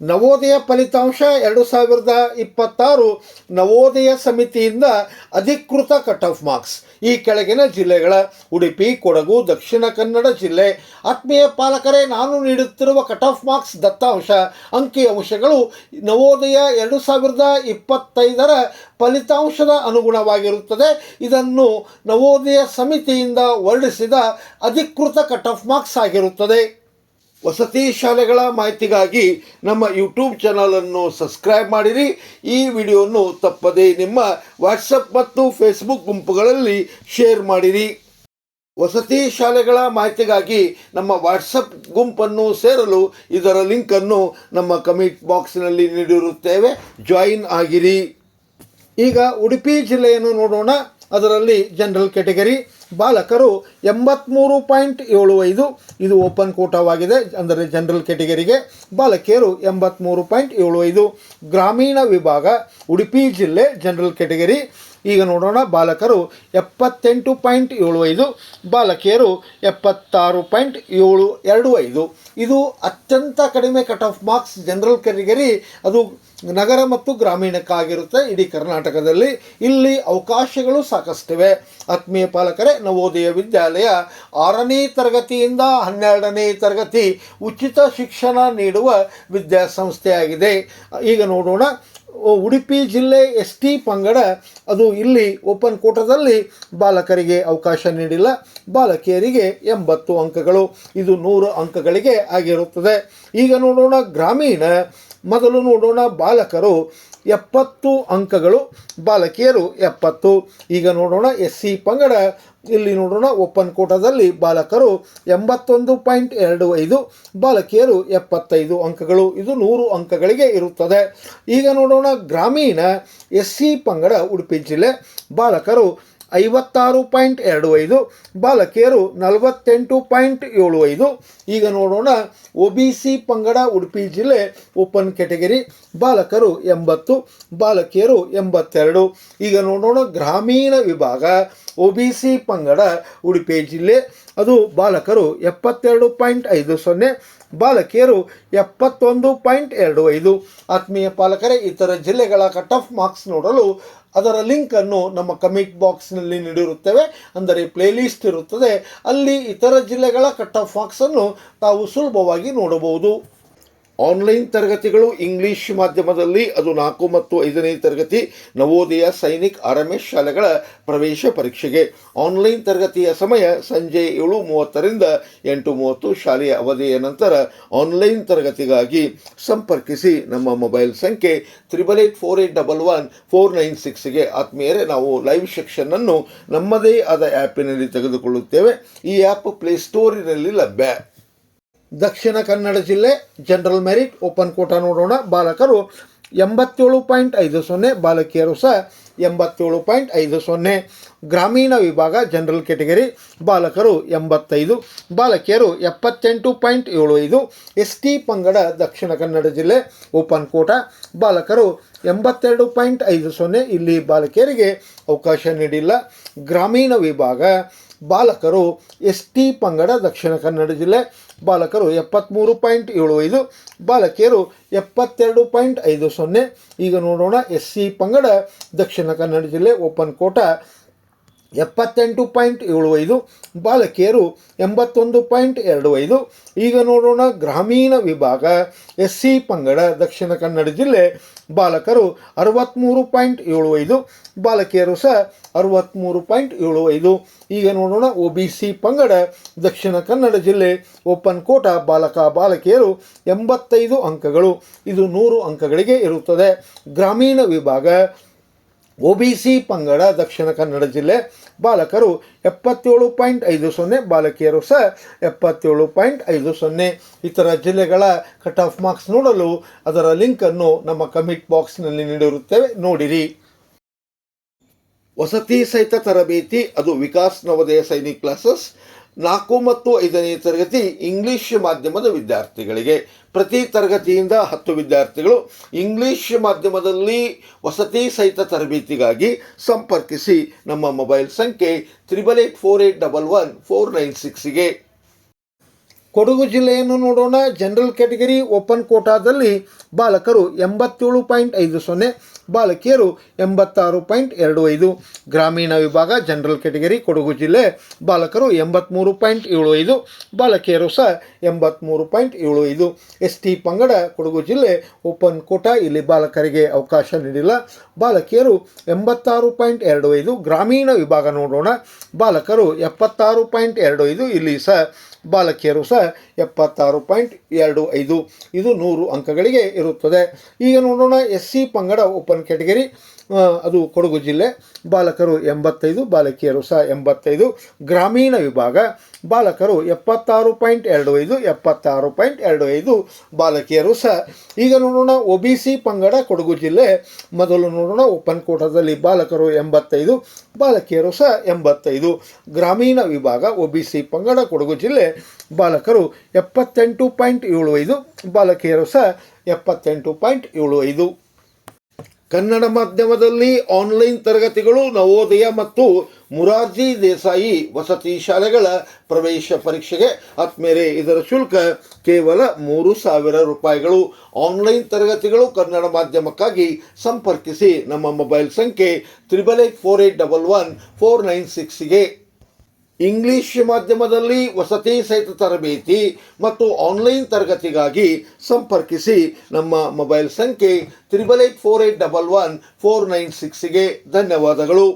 ನವೋದಯ ಫಲಿತಾಂಶ ಎರಡು ಸಾವಿರದ ಇಪ್ಪತ್ತಾರು ನವೋದಯ ಸಮಿತಿಯಿಂದ ಅಧಿಕೃತ ಕಟ್ ಆಫ್ ಮಾರ್ಕ್ಸ್ ಈ ಕೆಳಗಿನ ಜಿಲ್ಲೆಗಳ ಉಡುಪಿ, ಕೊಡಗು, ದಕ್ಷಿಣ ಕನ್ನಡ ಜಿಲ್ಲೆ ಆತ್ಮೀಯ ಪಾಲಕರೇ, ನಾನು ನೀಡುತ್ತಿರುವ ಕಟ್ ಆಫ್ ಮಾರ್ಕ್ಸ್ ದತ್ತಾಂಶ ಅಂಕಿ ಅಂಶಗಳು ನವೋದಯ ಎರಡು ಸಾವಿರದ ಇಪ್ಪತ್ತೈದರ ಫಲಿತಾಂಶದ ಅನುಗುಣವಾಗಿರುತ್ತದೆ. ಇದನ್ನು ನವೋದಯ ಸಮಿತಿಯಿಂದ ಹೊರಡಿಸಿದ ಅಧಿಕೃತ ಕಟ್ ಆಫ್ ಮಾರ್ಕ್ಸ್ ಆಗಿರುತ್ತದೆ. ವಸತಿ ಶಾಲೆಗಳ ಮಾಹಿತಿಗಾಗಿ ನಮ್ಮ ಯೂಟ್ಯೂಬ್ ಚಾನಲನ್ನು ಸಬ್ಸ್ಕ್ರೈಬ್ ಮಾಡಿರಿ. ಈ ವಿಡಿಯೋವನ್ನು ತಪ್ಪದೇ ನಿಮ್ಮ ವಾಟ್ಸಪ್ ಮತ್ತು ಫೇಸ್ಬುಕ್ ಗುಂಪುಗಳಲ್ಲಿ ಶೇರ್ ಮಾಡಿರಿ. ವಸತಿ ಶಾಲೆಗಳ ಮಾಹಿತಿಗಾಗಿ ನಮ್ಮ ವಾಟ್ಸಪ್ ಗುಂಪನ್ನು ಸೇರಲು ಇದರ ಲಿಂಕನ್ನು ನಮ್ಮ ಕಮೆಂಟ್ ಬಾಕ್ಸ್ನಲ್ಲಿ ನೀಡಿರುತ್ತೇವೆ. ಜಾಯಿನ್ ಆಗಿರಿ. ಈಗ ಉಡುಪಿ ಜಿಲ್ಲೆಯನ್ನು ನೋಡೋಣ. ಅದರಲ್ಲಿ ಜನರಲ್ ಕೆಟಗರಿ ಬಾಲಕರು ಎಂಬತ್ತ್ಮೂರು ಪಾಯಿಂಟ್ ಏಳು ಐದು, ಇದು ಓಪನ್ ಕೋಟಾವಾಗಿದೆ ಅಂದರೆ ಜನರಲ್ ಕೆಟಗರಿಗೆ ಬಾಲಕಿಯರು ಎಂಬತ್ತ್ಮೂರು ಪಾಯಿಂಟ್ ಏಳು ಐದು. ಗ್ರಾಮೀಣ ವಿಭಾಗ, ಉಡುಪಿ ಜಿಲ್ಲೆ ಜನರಲ್ ಕೆಟಗರಿ ಈಗ ನೋಡೋಣ ಬಾಲಕರು ಎಪ್ಪತ್ತೆಂಟು ಪಾಯಿಂಟ್ ಏಳು ಐದು, ಬಾಲಕಿಯರು ಎಪ್ಪತ್ತಾರು ಪಾಯಿಂಟ್ ಏಳು ಎರಡು ಐದು. ಇದು ಅತ್ಯಂತ ಕಡಿಮೆ cut off marks general category ಅದು ನಗರ ಮತ್ತು ಗ್ರಾಮೀಣಕ್ಕಾಗಿರುತ್ತೆ ಇಡೀ ಕರ್ನಾಟಕದಲ್ಲಿ. ಇಲ್ಲಿ ಅವಕಾಶಗಳು ಸಾಕಷ್ಟಿವೆ. ಆತ್ಮೀಯ ಪಾಲಕರೇ, ನವೋದಯ ವಿದ್ಯಾಲಯ ಆರನೇ ತರಗತಿಯಿಂದ ಹನ್ನೆರಡನೇ ತರಗತಿ ಉಚಿತ ಶಿಕ್ಷಣ ನೀಡುವ ವಿದ್ಯಾಸಂಸ್ಥೆಯಾಗಿದೆ. ಈಗ ನೋಡೋಣ ಉಡುಪಿ ಜಿಲ್ಲೆ ಎಸ್ ಟಿ ಪಂಗಡ, ಅದು ಇಲ್ಲಿ ಓಪನ್ ಕೋಟದಲ್ಲಿ ಬಾಲಕರಿಗೆ ಅವಕಾಶ ನೀಡಿಲ್ಲ. ಬಾಲಕಿಯರಿಗೆ ಎಂಬತ್ತು ಅಂಕಗಳು. ಇದು ನೂರು ಅಂಕಗಳಿಗೆ ಆಗಿರುತ್ತದೆ. ಈಗ ನೋಡೋಣ ಗ್ರಾಮೀಣ. ಮೊದಲು ನೋಡೋಣ ಬಾಲಕರು. ಎಪ್ಪತ್ತು ಅಂಕಗಳು. ಬಾಲಕಿಯರು ಎಪ್ಪತ್ತು. ಈಗ ನೋಡೋಣ ಎಸ್ ಸಿ ಪಂಗಡ. ಇಲ್ಲಿ ನೋಡೋಣ ಓಪನ್ ಕೋಟಾದಲ್ಲಿ ಬಾಲಕರು ಎಂಬತ್ತೊಂದು ಪಾಯಿಂಟ್ ಎರಡು ಐದು, ಬಾಲಕಿಯರು ಎಪ್ಪತ್ತೈದು ಅಂಕಗಳು. ಇದು ನೂರು ಅಂಕಗಳಿಗೆ ಇರುತ್ತದೆ. ಈಗ ನೋಡೋಣ ಗ್ರಾಮೀಣ ಎಸ್ ಸಿ ಪಂಗಡ, ಉಡುಪಿ ಜಿಲ್ಲೆ. ಬಾಲಕರು ಐವತ್ತಾರು ಪಾಯಿಂಟ್ ಎರಡು ಐದು, ಬಾಲಕಿಯರು ನಲವತ್ತೆಂಟು ಪಾಯಿಂಟ್ ಏಳು ಐದು. ಈಗ ನೋಡೋಣ ಒ ಬಿ ಸಿ ಪಂಗಡ, ಉಡುಪಿ ಜಿಲ್ಲೆ ಓಪನ್ ಕೆಟಗರಿ ಬಾಲಕರು ಎಂಬತ್ತು, ಬಾಲಕಿಯರು ಎಂಬತ್ತೆರಡು. ಈಗ ನೋಡೋಣ ಗ್ರಾಮೀಣ ವಿಭಾಗ, ಒ ಬಿ ಸಿ ಪಂಗಡ, ಉಡುಪಿ ಜಿಲ್ಲೆ. ಅದು ಬಾಲಕರು ಎಪ್ಪತ್ತೆರಡು ಪಾಯಿಂಟ್ ಐದು ಸೊನ್ನೆ ಬಾಲಕಿಯರು ಎಪ್ಪತ್ತೊಂದು ಪಾಯಿಂಟ್ ಎರಡು ಐದು. ಆತ್ಮೀಯ ಪಾಲಕರೇ, ಇತರ ಜಿಲ್ಲೆಗಳ ಕಟ್ ಆಫ್ ಮಾರ್ಕ್ಸ್ ನೋಡಲು ಅದರ ಲಿಂಕನ್ನು ನಮ್ಮ ಕಮೆಂಟ್ ಬಾಕ್ಸ್ನಲ್ಲಿ ನೀಡಿರುತ್ತೇವೆ. ಅಂದರೆ ಪ್ಲೇಲಿಸ್ಟ್ ಇರುತ್ತದೆ. ಅಲ್ಲಿ ಇತರ ಜಿಲ್ಲೆಗಳ ಕಟ್ ಆಫ್ ಮಾರ್ಕ್ಸನ್ನು ತಾವು ಸುಲಭವಾಗಿ ನೋಡಬಹುದು. ಆನ್ಲೈನ್ ತರಗತಿಗಳು ಇಂಗ್ಲಿಷ್ ಮಾಧ್ಯಮದಲ್ಲಿ ಅದು ನಾಲ್ಕು ಮತ್ತು ಐದನೇ ತರಗತಿ ನವೋದಯ ಸೈನಿಕ್ ಆರ್ ಶಾಲೆಗಳ ಪ್ರವೇಶ ಪರೀಕ್ಷೆಗೆ. ಆನ್ಲೈನ್ ತರಗತಿಯ ಸಮಯ ಸಂಜೆ ಏಳು ಮೂವತ್ತರಿಂದ ಎಂಟು ಮೂವತ್ತು ಶಾಲೆಯ ಅವಧಿಯ ನಂತರ ಆನ್ಲೈನ್ ತರಗತಿಗಾಗಿ ಸಂಪರ್ಕಿಸಿ ನಮ್ಮ ಮೊಬೈಲ್ ಸಂಖ್ಯೆ triple eight four eight double one four nine ಸಿಕ್ಸ್ಗೆ ಆತ್ಮೀಯರೇ, ನಾವು ಲೈವ್ ಸೆಕ್ಷನನ್ನು ನಮ್ಮದೇ ಆದ ಆ್ಯಪಿನಲ್ಲಿ ತೆಗೆದುಕೊಳ್ಳುತ್ತೇವೆ. ಈ ಆ್ಯಪ್ ಪ್ಲೇಸ್ಟೋರಿನಲ್ಲಿ ಲಭ್ಯ. ದಕ್ಷಿಣ ಕನ್ನಡ ಜಿಲ್ಲೆ ಜನರಲ್ ಮೆರಿಟ್ ಓಪನ್ ಕೋಟ ನೋಡೋಣ. ಬಾಲಕರು ಎಂಬತ್ತೇಳು ಪಾಯಿಂಟ್ ಐದು ಸೊನ್ನೆ, ಬಾಲಕಿಯರು ಸಹ ಎಂಬತ್ತೇಳು ಪಾಯಿಂಟ್ ಐದು ಸೊನ್ನೆ. ಗ್ರಾಮೀಣ ವಿಭಾಗ ಜನರಲ್ ಕೆಟಗರಿ ಬಾಲಕರು ಎಂಬತ್ತೈದು, ಬಾಲಕಿಯರು ಎಪ್ಪತ್ತೆಂಟು ಪಾಯಿಂಟ್ ಏಳು ಐದು. ಎಸ್ ಟಿ ಪಂಗಡ, ದಕ್ಷಿಣ ಕನ್ನಡ ಜಿಲ್ಲೆ ಓಪನ್ ಕೋಟ, ಬಾಲಕರು ಎಂಬತ್ತೆರಡು ಪಾಯಿಂಟ್ ಐದು ಸೊನ್ನೆ. ಇಲ್ಲಿ ಬಾಲಕಿಯರಿಗೆ ಅವಕಾಶ ನೀಡಿಲ್ಲ. ಗ್ರಾಮೀಣ ವಿಭಾಗ, ಬಾಲಕರು ಎಸ್ ಟಿ ಪಂಗಡ, ದಕ್ಷಿಣ ಕನ್ನಡ ಜಿಲ್ಲೆ ಬಾಲಕರು ಎಪ್ಪತ್ತ್ಮೂರು ಪಾಯಿಂಟ್ ಏಳು ಐದು, ಬಾಲಕಿಯರು ಎಪ್ಪತ್ತೆರಡು ಪಾಯಿಂಟ್ ಐದು ಸೊನ್ನೆ. ಈಗ ನೋಡೋಣ ಎಸ್ ಸಿ ಪಂಗಡ, ದಕ್ಷಿಣ ಕನ್ನಡ ಜಿಲ್ಲೆ ಓಪನ್ ಕೋಟ, ಎಪ್ಪತ್ತೆಂಟು ಪಾಯಿಂಟ್ ಏಳು ಐದು, ಬಾಲಕಿಯರು ಎಂಬತ್ತೊಂದು ಪಾಯಿಂಟ್ ಎರಡು ಐದು. ಈಗ ನೋಡೋಣ ಗ್ರಾಮೀಣ ವಿಭಾಗ, ಎಸ್ ಸಿ ಪಂಗಡ, ದಕ್ಷಿಣ ಕನ್ನಡ ಜಿಲ್ಲೆ ಬಾಲಕರು ಅರವತ್ತ್ಮೂರು ಪಾಯಿಂಟ್ ಏಳು ಐದು, ಬಾಲಕಿಯರು ಸಹ ಅರವತ್ತ್ಮೂರು ಪಾಯಿಂಟ್ ಏಳು ಐದು. ಈಗ ನೋಡೋಣ ಒ ಬಿ ಸಿ ಪಂಗಡ, ದಕ್ಷಿಣ ಕನ್ನಡ ಜಿಲ್ಲೆ ಓಪನ್ ಕೋಟ ಬಾಲಕ ಬಾಲಕಿಯರು ಎಂಬತ್ತೈದು ಅಂಕಗಳು. ಇದು ನೂರು ಅಂಕಗಳಿಗೆ ಇರುತ್ತದೆ. ಗ್ರಾಮೀಣ ವಿಭಾಗ ಒ ಬಿ ಸಿ ಪಂಗಡ, ದಕ್ಷಿಣ ಕನ್ನಡ ಜಿಲ್ಲೆ ಬಾಲಕರು ಎಪ್ಪತ್ತೇಳು ಪಾಯಿಂಟ್ ಐದು ಸೊನ್ನೆ, ಬಾಲಕಿಯರು ಸಹ ಎಪ್ಪತ್ತೇಳು ಪಾಯಿಂಟ್ ಐದು ಸೊನ್ನೆ. ಇತರ ಜಿಲ್ಲೆಗಳ ಕಟ್ ಆಫ್ ಮಾರ್ಕ್ಸ್ ನೋಡಲು ಅದರ ಲಿಂಕನ್ನು ನಮ್ಮ ಕಮಿಟ್ ಬಾಕ್ಸ್ನಲ್ಲಿ ನೀಡಿರುತ್ತೇವೆ. ನೋಡಿರಿ. ವಸತಿ ಸಹಿತ ತರಬೇತಿ, ಅದು ವಿಕಾಸ್ ನವೋದಯ ಸೈನಿಕ್ ಕ್ಲಾಸಸ್. ನಾಲ್ಕು ಮತ್ತು ಐದನೇ ತರಗತಿ ಇಂಗ್ಲಿಷ್ ಮಾಧ್ಯಮದ ವಿದ್ಯಾರ್ಥಿಗಳಿಗೆ. ಪ್ರತಿ ತರಗತಿಯಿಂದ ಹತ್ತು ವಿದ್ಯಾರ್ಥಿಗಳು ಇಂಗ್ಲಿಷ್ ಮಾಧ್ಯಮದಲ್ಲಿ ವಸತಿ ಸಹಿತ ತರಬೇತಿಗಾಗಿ ಸಂಪರ್ಕಿಸಿ ನಮ್ಮ ಮೊಬೈಲ್ ಸಂಖ್ಯೆ triple eight four eight double one four nine ಸಿಕ್ಸ್ಗೆ Kodagu ಜಿಲ್ಲೆಯನ್ನು ನೋಡೋಣ. ಜನರಲ್ ಕ್ಯಾಟಗರಿ ಓಪನ್ ಕೋಟಾದಲ್ಲಿ ಬಾಲಕರು ಎಂಬತ್ತೇಳು ಪಾಯಿಂಟ್ ಐದು ಸೊನ್ನೆ, ಬಾಲಕಿಯರು ಎಂಬತ್ತಾರು ಪಾಯಿಂಟ್ ಎರಡು ಐದು. ಗ್ರಾಮೀಣ ವಿಭಾಗ ಜನರಲ್ ಕ್ಯಾಟಗರಿ ಕೊಡಗು ಜಿಲ್ಲೆ, ಬಾಲಕರು ಎಂಬತ್ತ್ಮೂರು ಪಾಯಿಂಟ್ ಏಳು ಐದು, ಬಾಲಕಿಯರು ಸಹ ಎಂಬತ್ತ್ಮೂರು ಪಾಯಿಂಟ್ ಏಳು ಐದು. ಎಸ್ ಟಿ ಪಂಗಡ ಕೊಡಗು ಜಿಲ್ಲೆ ಓಪನ್ ಕೋಟಾ ಇಲ್ಲಿ ಬಾಲಕರಿಗೆ ಅವಕಾಶ ನೀಡಿಲ್ಲ. ಬಾಲಕಿಯರು ಎಂಬತ್ತಾರು ಪಾಯಿಂಟ್ ಎರಡು ಐದು. ಗ್ರಾಮೀಣ ವಿಭಾಗ ನೋಡೋಣ. ಬಾಲಕರು ಎಪ್ಪತ್ತಾರು ಪಾಯಿಂಟ್ ಎರಡು ಐದು. ಇಲ್ಲಿ ಸಹ ಬಾಲಕಿಯರು ಸಹ ಎಪ್ಪತ್ತಾರು ಪಾಯಿಂಟ್ ಎರಡು ಐದು. ಇದು ನೂರು ಅಂಕಗಳಿಗೆ ಇರುತ್ತದೆ. ಈಗ ನೋಡೋಣ ಎಸ್ ಸಿ ಪಂಗಡ ಓಪನ್ ಕ್ಯಾಟಗರಿ. ಅದು ಕೊಡಗು ಜಿಲ್ಲೆ, ಬಾಲಕರು ಎಂಬತ್ತೈದು, ಬಾಲಕಿಯರು ಸಹ ಎಂಬತ್ತೈದು. ಗ್ರಾಮೀಣ ವಿಭಾಗ, ಬಾಲಕರು ಎಪ್ಪತ್ತಾರು ಪಾಯಿಂಟ್ ಎರಡು ಐದು, ಎಪ್ಪತ್ತಾರು ಪಾಯಿಂಟ್ ಎರಡು ಐದು, ಬಾಲಕಿಯರು ಸಹ. ಈಗ ನೋಡೋಣ, ಒ ಬಿ ಸಿ ಪಂಗಡ, ಕೊಡಗು ಜಿಲ್ಲೆ. ಮೊದಲು ನೋಡೋಣ ಓಪನ್ ಕೋಟಾದಲ್ಲಿ ಬಾಲಕರು ಎಂಬತ್ತೈದು, ಬಾಲಕಿಯರು ಸಹ ಎಂಬತ್ತೈದು. ಗ್ರಾಮೀಣ ವಿಭಾಗ, ಒ ಬಿ ಸಿ ಪಂಗಡ, ಕೊಡಗು ಜಿಲ್ಲೆ. ಬಾಲಕರು ಎಪ್ಪತ್ತೆಂಟು ಪಾಯಿಂಟ್ ಏಳು ಐದು, ಬಾಲಕಿಯರು ಸಹ ಎಪ್ಪತ್ತೆಂಟು ಪಾಯಿಂಟ್ ಏಳು ಐದು. ಕನ್ನಡ ಮಾಧ್ಯಮದಲ್ಲಿ ಆನ್ಲೈನ್ ತರಗತಿಗಳು ನವೋದಯ ಮತ್ತು ಮುರಾರ್ಜಿ ದೇಸಾಯಿ ವಸತಿ ಶಾಲೆಗಳ ಪ್ರವೇಶ ಪರೀಕ್ಷೆಗೆ ಆತ್ಮೇಲೆ ಇದರ ಶುಲ್ಕ ಕೇವಲ ಮೂರು ಸಾವಿರ ರೂಪಾಯಿಗಳು. ಆನ್ಲೈನ್ ತರಗತಿಗಳು ಕನ್ನಡ ಮಾಧ್ಯಮಕ್ಕಾಗಿ ಸಂಪರ್ಕಿಸಿ ನಮ್ಮ ಮೊಬೈಲ್ ಸಂಖ್ಯೆ triple eight four eight double one four nine ಸಿಕ್ಸ್ಗೆ English ಮಾಧ್ಯಮದಲ್ಲಿ ವಸತಿ ಸಹಿತ ತರಬೇತಿ ಮತ್ತು ಆನ್ಲೈನ್ ತರಗತಿಗಾಗಿ ಸಂಪರ್ಕಿಸಿ ನಮ್ಮ ಮೊಬೈಲ್ ಸಂಖ್ಯೆ triple eight four eight double one four nine ಸಿಕ್ಸ್ಗೆ ಧನ್ಯವಾದಗಳು.